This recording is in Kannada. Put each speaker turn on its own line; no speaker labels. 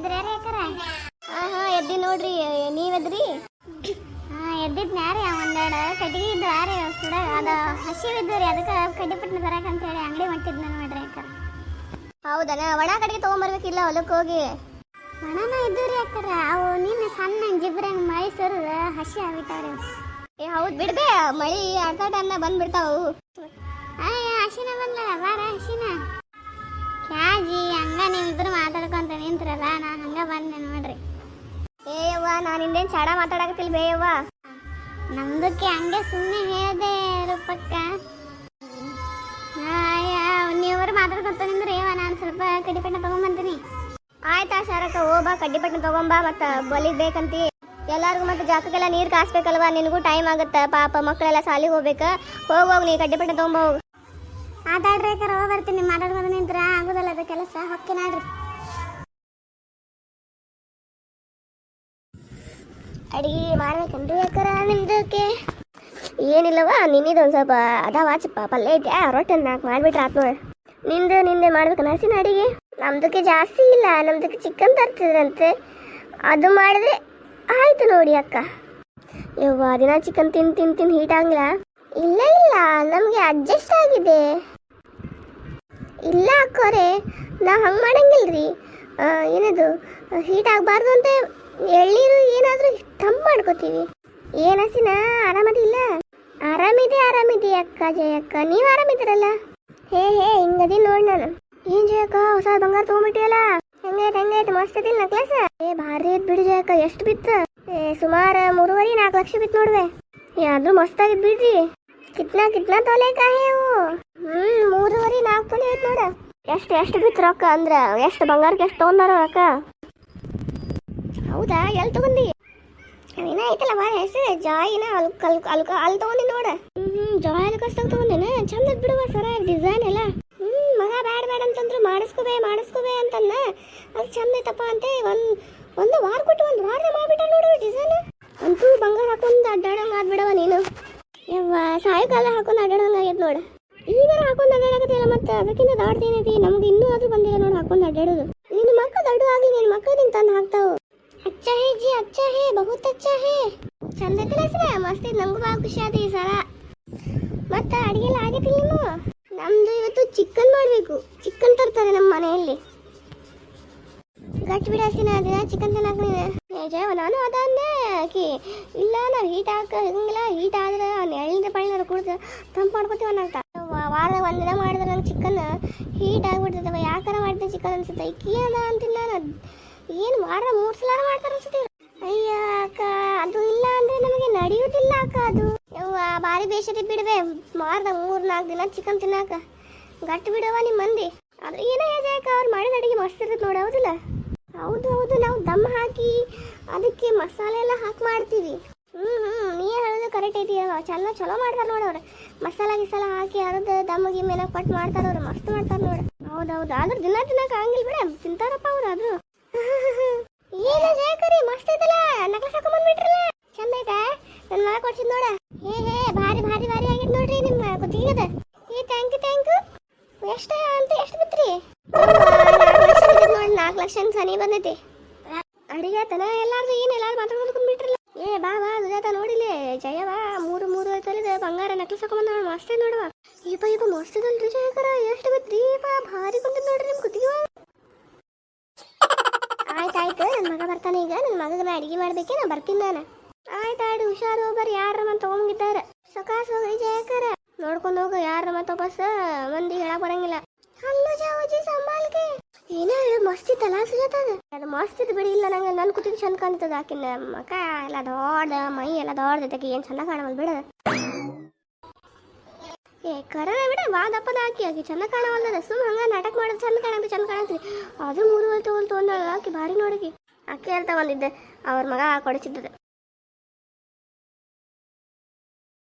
ಎದ್ರ್ಯಾರ ಯಾಕಾರ? ಹಾ ಹಾ ಎದ್ದಿ ನೋಡ್ರಿ ನೀವ್ ಹಾ ಎದ್ದಿದ್ ನ್ಯಾರಿ ಒಂದೆರಡು ಕಟ್ಟಿಗೆ ಇದ್ದು ಆರಿ ಸುಡ ಅದ ಹಸಿವಿದ್ದು ರೀ ಅದಕ್ಕೆ ಕಡ್ಡಿ ಪಟ್ಟಣ ತರಕ ಅಂತ ಹೇಳಿ ಅಂಗಡಿ ಹೊಂಟಿದ್ ನೋಡ್ರಿ ಅಕ್ಕ ಯಾಕಾರ. ಹೌದನ? ಒಣ ಕಡೆಗೆ ತಗೊಂಬರ್ಬೇಕಿಲ್ಲ ಹೊಲಕ್ಕೆ ಹೋಗಿ? ಒಣನ ಇದ್ದು ರೀ ಯಾಕಾರ? ಅವು ನಿನ್ನ ಸಣ್ಣ ಜಿಬ್ರಂಗ್ ಮಳೆ ಸರದ ಹಸಿ ಆಗ್ಬಿಟ್ಟಾವ್ರಿ ಏ ಹೌದ್ ಬಿಡ್ಬೇ ಮಳಿ ಅರ್ಧ ಟೈಮ್ನ ಬಂದ್ಬಿಡ್ತಾವು ಅಯ್ಯ ಹಸಿನ ಬಂದ ಹಿಂದೇನ್ ಚಾಡ ಮಾತಾಡಕತ್ತಿಲ್ಲ ಬೇಯವ್ವ? ನಮ್ದಕ್ಕೆ ಹಂಗೆ ಸುಮ್ಮನೆ ಹೇಳ್ದೆ ರೂಪಕ್ಕ. ನೀವರು ಮಾತಾಡ್ಕೊತ ನಿಂದ್ರೆ ಯವ್ವ ನಾನು ಸ್ವಲ್ಪ ಕಡಿಪೆಟ್ಟ ತಗೊಂಬಂತೀನಿ. ಆಯ್ತಾ ಶಾರಕ್ಕ ಹೋಗ್ಬಾ ಕಡ್ಡಿಪಟ್ಟಣ ತಗೊಂಬಾ ಮತ್ತ ಬಲಿದ್ ಬೇಕಂತಿ. ಎಲ್ಲಾರ್ಗು ಮತ್ತೆ ಜಾಕಕ್ಕೆಲ್ಲ ನೀರ್ ಕಾಸ್ಬೇಕಲ್ವಾ? ನಿನಗೂ ಟೈಮ್ ಆಗತ್ತ. ಪಾಪ ಮಕ್ಕಳೆಲ್ಲ ಸಾಲಿಗೆ ಹೋಗ್ಬೇಕ. ಹೋಗ್ ಹೋಗಿ ನೀ ಕಡ್ಡಿಪಟ್ಟಣ ತಗೊಂಬ ಹೋಗ್. ಆಟಾಡ್ರಿ ಕರ ಹೋಗ್ ಬರ್ತೀನಿ. ಮಾತಾಡ್ಕೊಂಡು ನಿಂತ್ರ ಆಗುದಲ್ಲ ಅದು ಕೆಲಸ. ಹೊಕ್ಕೆ ನಾಡ್ರಿ. ಅಡಿಗೆ ಮಾಡ್ಬೇಕನ್ರಿ ಯಾಕರ ನಿಮ್ದಕ್ಕೆ? ಏನಿಲ್ಲವ ನಿನ್ನಿದು ಒಂದು ಸ್ವಲ್ಪ ಅದಾವ, ಚಪ್ಪ ಪಲ್ಯ ಐತೆ ರೊಟ್ಟಿ ನಾಲ್ಕು ಮಾಡಿಬಿಟ್ರೆ ಆತ್ ನೋಡಿ. ನಿಂದು, ನಿಂದೆ ಮಾಡ್ಬೇಕು ನರ್ಸಿನ ಅಡಿಗೆ? ನಮ್ದಕ್ಕೆ ಜಾಸ್ತಿ ಇಲ್ಲ, ನಮ್ದಕ್ಕೆ ಚಿಕನ್ ತರ್ತಿದ್ರಂತೆ. ಅದು ಮಾಡಿದ್ರೆ ಆಯ್ತು ನೋಡಿ ಅಕ್ಕ. ಯವ್ವ, ದಿನ ಚಿಕನ್ ತಿನ್ ತಿನ್ ತಿನ್ ಹೀಟ್ ಆಗಲ್ಲ ಇಲ್ಲ ಇಲ್ಲ, ನಮಗೆ ಅಡ್ಜಸ್ಟ್ ಆಗಿದೆ. ಇಲ್ಲ, ಅಕ್ಕೋರೆ ನಾ ಹಂಗೆ ಮಾಡಂಗಿಲ್ರಿ. ಏನದು ಹೀಟ್ ಆಗಬಾರ್ದು ಅಂತ ಎಳ್ಳೀರು ಏನಾದರೂ ತಂಪು ಮಾಡ್ಕೋತೀವಿ. ಏನಸಿನ ಆರಾಮದಿಲ್ಲ ಆರಾಮಿದೆ ಆರಾಮಿದೆ ಅಕ್ಕ, ಜಯಕ್ಕ. ನೀವು ಆರಾಮಿದ್ದೀರಲ್ಲ? ಹೇ ಹೇ, ಹಿಂಗದಿ ನೋಡಿ ನಾನು. ಏನ್ ಜಯಕ್ಕ, ಹೊಸ ಬಂಗಾರ ತಗೊಂಡ್ಬಿಟ್ಟಿಯಲ್ಲ? ಹೆಂಗೈತೆ ಹೆಂಗೈತೆ ಮಸ್ತ್ ಐತಿ ನಕ್ಲಸ್ ಏ, ಭಾರಿ ಐತ್ ಬಿಡಿ ಜಯಕ್ಕ, ಎಷ್ಟು ಬಿತ್ತು ಏ, ಸುಮಾರು ಮೂರುವರೆ, ನಾಲ್ಕು ಲಕ್ಷ ಬಿತ್ತು ನೋಡ್ವೆ. ಏ, ಆದ್ರೂ ಮಸ್ತ್ ಆಗಿದ್ ಬಿಡ್ರಿ. ಕಿತ್ನಾ ಕಿತ್ನಾ ತೊಲೆ ಕಾಯವು ಹ್ಮ್, ಮೂರುವರೆ, ನಾಲ್ಕು ತೊಲೆ ಐತ್ ನೋಡ. ಎಷ್ಟು ಎಷ್ಟು ಬಿತ್ತು ರೊಕ್ಕ ಅಂದ್ರೆ? ಎಷ್ಟು ಬಂಗಾರಕ್ಕೆ ಎಷ್ಟು ತೊಗೊಂಡಾರ ಅಕ್ಕ ಹೌದಾ? ಎಲ್ಲಿ ತಗೊಂಡಿ? ಅದೇನ ಐತಲ್ಲ ಬಾ ಹೆಸರು, ಜಾಯಿನ? ಅಲ್ ಅಲ್ಕ ಅಲ್ಕ ಅಲ್ಲಿ ತಗೊಂಡಿ ನೋಡ. ಹ್ಮ್ ಜಾಯ್ ಅಲ್ಕಸ್ತಾಗ ತಗೊಂಡೇನ? ಚಂದ ಐತ್ ಬಿಡುವ ಸರ ಡಿಸೈನ್ ಎಲ್ಲ. ಹ್ಮ್, ಮಗ ಬ್ಯಾಡ ಬ್ಯಾಡ ಅಂತಂದ್ರು, ಮಾಡಿಸ್ಕೋಬೇ ಮಾಡಿಸ್ಕೋಬೇ ಅಂತನ್ನ. ಅದು ಚಂದ ಐತಪ್ಪ ಅಂತ, ಒಂದ್, ಒಂದು ವಾರ ಕೊಟ್ಟು ಒಂದು ವಾರ ಮಾಡ್ಬಿಟ್ಟ ನೋಡು ಡಿಸೈನ್ ಅಂತೂ ಬಂಗಾರ ಹಾಕೊಂಡ್ ಅಡ್ಡಾಡಂಗ ಆದ್ಬಿಡವ ನೀನು. ಯವ್ವ, ಸಾಯಂಕಾಲ ಹಾಕೊಂಡ್ ಅಡ್ಡಾಡಂಗ ಆಗೈತ್ ನೋಡು. ಈಗ ಹಾಕೊಂಡ್ ಅಡ್ಡಾಡಕತ್ತಿಲ್ಲ ಮತ್ತೆ? ಅದಕ್ಕಿಂತ ದಾಡ್ದೇನೈತಿ ನಮ್ಗೆ ಇನ್ನೂ ಆದ್ರೂ ಬಂದಿಲ್ಲ ನೋಡ್ ಹಾಕೊಂಡ್ ಅಡ್ಡಾಡೋದು. ನಿನ್ನ ಮಕ್ಕ ದೊಡ್ಡ ಆಗ್ಲಿ ನಿನ್ನ ಮಕ್ಕ ನಿನ್ ತಂದು ಹಾಕ್ತಾವು. अच्छा है जी अच्छा है बहुत अच्छा है ಚಂದ ಐತಿಲ್ಲ ಸರ ಮಸ್ತ್ ಐತಿ ನಂಗೂ ಭಾಳ ಖುಷಿ ಆಯ್ತು ಈ ಸಲ ಮತ್ತೆ ಅಡಿಗೆ ಎಲ್ಲ ಆಗೈತಿ ನೀನು ನಮ್ದು ಇವತ್ತು ಚಿಕನ್ ಮಾಡಬೇಕು ಚಿಕನ್ ತರ್ತಾರೆ ನಮ್ಮ ಮನೆಯಲ್ಲಿ ಗಟ್ಟಿ ಬಿಡಾಸಿನ ದಿನ ಚಿಕನ್ ತಿನ್ನಕ್ ನೀನು ಏ ಜಯವ ನಾನು ಅದ ಅಂದೆ ಆಕಿ ಇಲ್ಲ ನಾವು ಹೀಟ್ ಹಾಕ ಹಿಂಗಿಲ್ಲ ಹೀಟ್ ಆದ್ರೆ ಎಳ್ಳಿನ ಪಾಳಿನಾರ ಕುಡ್ದು ತಂಪು ಮಾಡ್ಕೊತೀವಿ ಅನ್ನಂತ ವಾರ ಒಂದಿನ ಮಾಡಿದ್ರೆ ನಂಗೆ ಚಿಕನ್ ಹೀಟ್ ಆಗ್ಬಿಡ್ತದವ ಯಾಕಾರ ಮಾಡ್ತೀನಿ ಚಿಕನ್ ಅನ್ಸುತ್ತೆ ಈಕಿ ಅದ ಅಂತಿಲ್ಲ ನಾನು ಏನು ಮಾಡ್ರ? ಮೂರು ಸಲ ಮಾಡ್ತಾರ ಅಯ್ಯ ಅಕ್ಕ, ಅದು ಇಲ್ಲ ಅಂದ್ರೆ ನಮಗೆ ನಡೆಯುವುದಿಲ್ಲ ಅಕ್ಕ ಅದು. ಬಾರಿ ಬೇಸರಿ ಬಿಡ್ವೆ. ಮಾರ್ದ ಮೂರ್ ನಾಲ್ಕು ದಿನ ಚಿಕನ್ ತಿನ್ನಾಕ. ಗಟ್ಟು ಬಿಡವ ನಿಮ್ಮ ಮಂದಿ. ಅದು ಏನೇ ಅಕ್ಕ, ಅವ್ರು ಮಾಡಿದ ಅಡಿಗೆ ಮಸ್ತ್ ಇರುತ್ತೆ ನೋಡಿ, ಹೌದಿಲ್ಲ? ಹೌದು ಹೌದು, ನಾವು ದಮ್ ಹಾಕಿ ಅದಕ್ಕೆ ಮಸಾಲೆ ಎಲ್ಲ ಹಾಕಿ ಮಾಡ್ತೀವಿ. ಹ್ಮ್ ಹ್ಮ್, ನೀ ಹೇಳೋದು ಕರೆಕ್ಟ್ ಐತಿ ಚಂದ ಚಲೋ ಮಾಡ್ತಾರ ನೋಡಿ ಅವ್ರು. ಮಸಾಲ ಗಿಸಾಲ ಹಾಕಿ ಅರದ ದಮ್ ಗಿಮ್ಮ ಕೊಟ್ಟು ಮಾಡ್ತಾರ ಅವ್ರು. ಮಸ್ತ್ ಮಾಡ್ತಾರ ನೋಡ. ಹೌದೌದು ಆದ್ರೆ ದಿನ ತಿನ್ನಕ ಆಗಂಗಿಲ್ಲ ಬಿಡ. ತಿಂತಾರಪ್ಪ ಅವ್ರು ಆದ್ರೂ. ಏನ ಜಯಕರಿ ಮಸ್ತ್ ಐತಲ್ಲ ನಕಲ ಸಾಕ ಬಂದ್ಬಿಟ್ರಲ್ಲ. ಚಂದ ಐತಾ. ನನ್ನ ಮಗ ಕೊಡ್ಸಿದ್ ನೋಡ. ಹೇ ಹೇ, ಭಾರಿ ಭಾರಿ ಭಾರಿ ಆಗಿದ್ ನೋಡ್ರಿ ನಿಮ್ಮ ಕುತ್ತಿಗೆದ ಏ ಥ್ಯಾಂಕ್ ಯು ಥ್ಯಾಂಕ್ ಯು ಎಷ್ಟ ಅಂತ ಎಷ್ಟು ಬಿತ್ರಿ ನೋಡಿ ನಾಲ್ಕು ಲಕ್ಷ ಸನಿ ಬಂದೈತಿ. ಅಡಿಗೆ ತನ ಎಲ್ಲಾರ್ದು ಏನು ಎಲ್ಲಾರು ಮಾತಾಡ್ಕೊಂಡು ಕುಂದ್ಬಿಟ್ರಲ್ಲ. ಏ, ಬಾ ಬಾ ಸುಜಾತ ನೋಡಿಲಿ ಬಾ, ಮೂರು ಮೂರು ತೊಲಿದ ಬಂಗಾರ ನಕಲಿ ಹಾಕೊಂಡ್ ಬಂದ ಮಸ್ತ್ ನೋಡುವ ಈಪ ಈಪ ಮಸ್ತ್ ಇದಲ್ರಿ ಜಯಕರ ಎಷ್ಟು ಬಿತ್ರಿ ಬಾ ಭಾರಿ ಬಂದಿದ್ ನೋಡ್ರಿ ನಿಮ್ ಕುತ್ತಿಗೆ ಆಯ್ತಾಯ್ತು ನನ್ನ ಮಗ ಬರ್ತಾನೆ ಈಗ ನನ್ನ ಮಗನ ಅಡಿಗೆ ಮಾಡ್ಬೇಕೆ ನಾ ಬರ್ತೀನಿ ನಾನು. ಆಯ್ತಾಯ್ತು, ಹುಷಾರು ಹೋಗ್ಬಾರ ಯಾರ ಮತ್ತೆ ತಗೊಂಗಿದ್ದಾರ ಸಕಾಸ ಹೋಗಿ ಜಯಕರ. ನೋಡ್ಕೊಂಡು ಹೋಗು ಯಾರ ಮತ್ತೆ ವಾಪಸ್, ಮಂದಿ ಹೇಳಕ್ ಬರಂಗಿಲ್ಲ. ಹಲ್ಲು ಜಾವಜಿ ಸಂಭಾಲ್ಕೆ ಏನ ಮಸ್ತ್ ಇತ್ತಲ್ಲ, ಸುಜಾತ ಅದು. ಮಸ್ತ್ ಬಿಡಿ, ಇಲ್ಲ, ನಂಗೆ ನನ್ನ ಕುತ್ತಿಗೆ ಚಂದ ಕಾಣ್ತದ ಆಕಿನ ಮಕ. ಎಲ್ಲ ದೊಡ್ಡ ಮೈ, ಎಲ್ಲ ದೊಡ್ಡ ಜೊತೆಗೆ, ಏನು ಚಂದ ಕಾಣವಲ್ ಬಿಡ. ಏ ಕರ ಬಿಡ, ಬಾ ದಪ್ಪದ ಹಾಕಿ. ಆಕಿ ಚಂದ ಕಾಣವಲ್ಲದ ಸುಮ್ ಹಂಗ ನಾಟಕ ಮಾಡೋದು ಚಂದ ಕಾಣಂತ ಚಂದ ಕಾಣಂತ್ರಿ ಅದು ಮೂರು ಹೊಲ್ ತಗೊಂಡ್ ತೊಗೊಂಡ ಆಕಿ ಭಾರಿ ನೋಡಕಿ. ಅಕ್ಕಿ ಅಂತ ಬಂದಿದ್ದೆ, ಅವ್ರ ಮಗ ಕೊಡಿಸಿದ್ದದ.